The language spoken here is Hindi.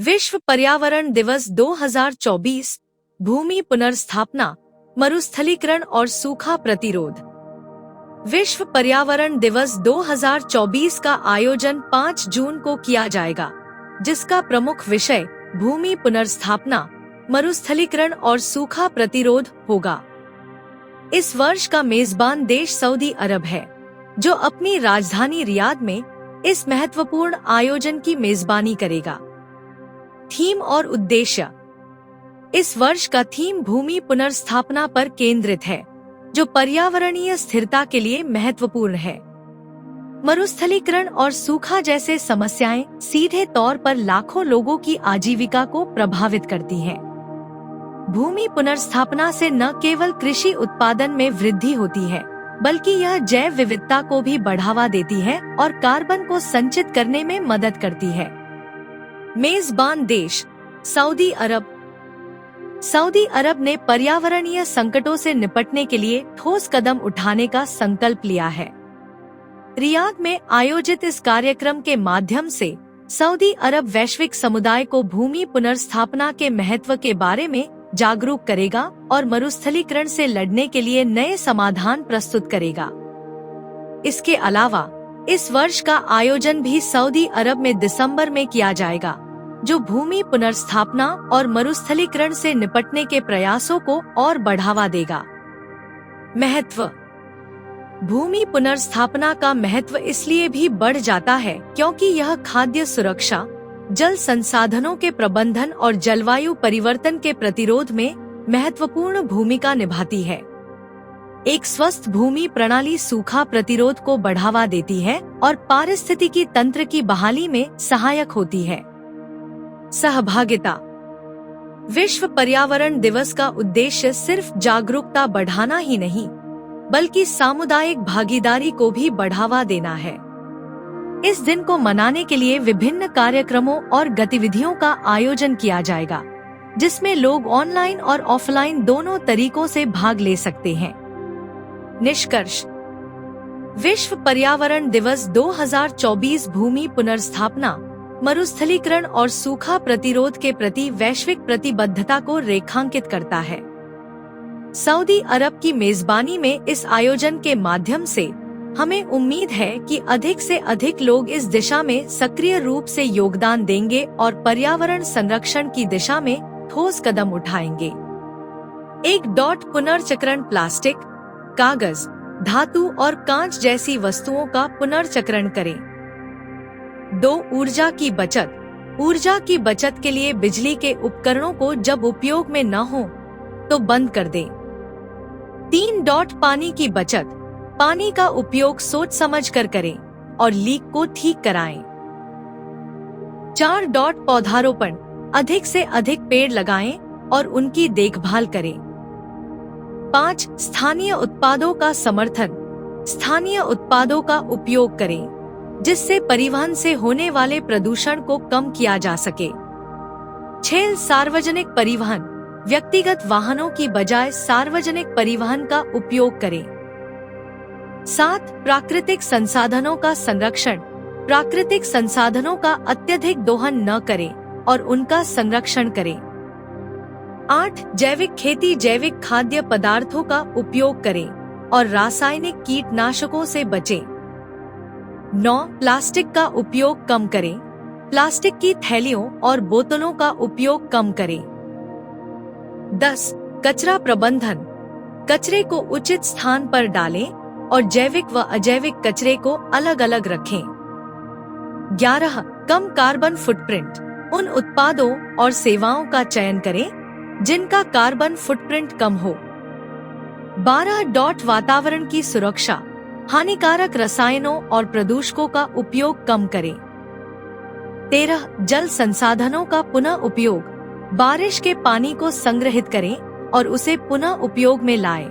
विश्व पर्यावरण दिवस 2024 भूमि पुनर्स्थापना, मरुस्थलीकरण और सूखा प्रतिरोध। विश्व पर्यावरण दिवस 2024 का आयोजन 5 जून को किया जाएगा, जिसका प्रमुख विषय भूमि पुनर्स्थापना, मरुस्थलीकरण और सूखा प्रतिरोध होगा। इस वर्ष का मेजबान देश सऊदी अरब है, जो अपनी राजधानी रियाद में इस महत्वपूर्ण आयोजन की मेजबानी करेगा। थीम और उद्देश्य। इस वर्ष का थीम भूमि पुनर्स्थापना पर केंद्रित है, जो पर्यावरणीय स्थिरता के लिए महत्वपूर्ण है। मरुस्थलीकरण और सूखा जैसे समस्याएँ सीधे तौर पर लाखों लोगों की आजीविका को प्रभावित करती हैं। भूमि पुनर्स्थापना से न केवल कृषि उत्पादन में वृद्धि होती है, बल्कि यह जैव विविधता को भी बढ़ावा देती है और कार्बन को संचित करने में मदद करती है। मेजबान देश, सऊदी अरब। सऊदी अरब ने पर्यावरणीय संकटों से निपटने के लिए ठोस कदम उठाने का संकल्प लिया है। रियाद में आयोजित इस कार्यक्रम के माध्यम से सऊदी अरब वैश्विक समुदाय को भूमि पुनर्स्थापना के महत्व के बारे में जागरूक करेगा और मरुस्थलीकरण से लड़ने के लिए नए समाधान प्रस्तुत करेगा। इसके अलावा इस वर्ष का आयोजन भी सऊदी अरब में दिसंबर में किया जाएगा। जो भूमि पुनर्स्थापना और मरुस्थलीकरण से निपटने के प्रयासों को और बढ़ावा देगा। महत्व। भूमि पुनर्स्थापना का महत्व इसलिए भी बढ़ जाता है क्योंकि यह खाद्य सुरक्षा, जल संसाधनों के प्रबंधन और जलवायु परिवर्तन के प्रतिरोध में महत्वपूर्ण भूमिका निभाती है। एक स्वस्थ भूमि प्रणाली सूखा प्रतिरोध को बढ़ावा देती है और पारिस्थितिकी तंत्र की बहाली में सहायक होती है। सहभागिता। विश्व पर्यावरण दिवस का उद्देश्य सिर्फ़ जागरूकता बढ़ाना ही नहीं, बल्कि सामुदायिक भागीदारी को भी बढ़ावा देना है। इस दिन को मनाने के लिए विभिन्न कार्यक्रमों और गतिविधियों का आयोजन किया जाएगा, जिसमें लोग ऑनलाइन और ऑफलाइन दोनों तरीकों से भाग ले सकते हैं। निष्कर्ष, विश्व पर्यावरण दिवस 2024 भूमि पुनर्स्थापना मरुस्थलीकरण और सूखा प्रतिरोध के प्रति वैश्विक प्रतिबद्धता को रेखांकित करता है। सऊदी अरब की मेजबानी में इस आयोजन के माध्यम से हमें उम्मीद है कि अधिक से अधिक लोग इस दिशा में सक्रिय रूप से योगदान देंगे और पर्यावरण संरक्षण की दिशा में ठोस कदम उठाएँगे। एक डॉट पुनर्चक्रण प्लास्टिक, कागज़, धातु और कांच जैसी वस्तुओं का पुनर्चक्रण करें। दो ऊर्जा की बचत। ऊर्जा की बचत के लिए बिजली के उपकरणों को जब उपयोग में न हो तो बंद कर दें। तीन डॉट पानी की बचत। पानी का उपयोग सोच समझ कर करें और लीक को ठीक कराएँ। चार डॉट पौधारोपण। अधिक से अधिक पेड़ लगाएँ और उनकी देखभाल करें। पाँच, स्थानीय उत्पादों का समर्थन। स्थानीय उत्पादों का उपयोग करें। जिससे परिवहन से होने वाले प्रदूषण को कम किया जा सके। छह सार्वजनिक परिवहन, व्यक्तिगत वाहनों की बजाय सार्वजनिक परिवहन का उपयोग करें। सात प्राकृतिक संसाधनों का संरक्षण, प्राकृतिक संसाधनों का अत्यधिक दोहन न करें और उनका संरक्षण करें। आठ, जैविक खेती जैविक खाद्य पदार्थों का उपयोग करें और रासायनिक कीटनाशकों से बचें। नौ, प्लास्टिक का उपयोग कम करें प्लास्टिक की थैलियों और बोतलों का उपयोग कम करें दस, कचरा प्रबंधन कचरे को उचित स्थान पर डालें और जैविक व अजैविक कचरे को अलग अलग रखें। 11. कम कार्बन फुटप्रिंट उन उत्पादों और सेवाओं का चयन करें, जिनका कार्बन फुटप्रिंट कम हो 12. डॉट वातावरण की सुरक्षा हानिकारक रसायनों और प्रदूषकों का उपयोग कम करें 13. जल संसाधनों का पुनः उपयोग बारिश के पानी को संग्रहित करें और उसे पुनः उपयोग में लाएँ।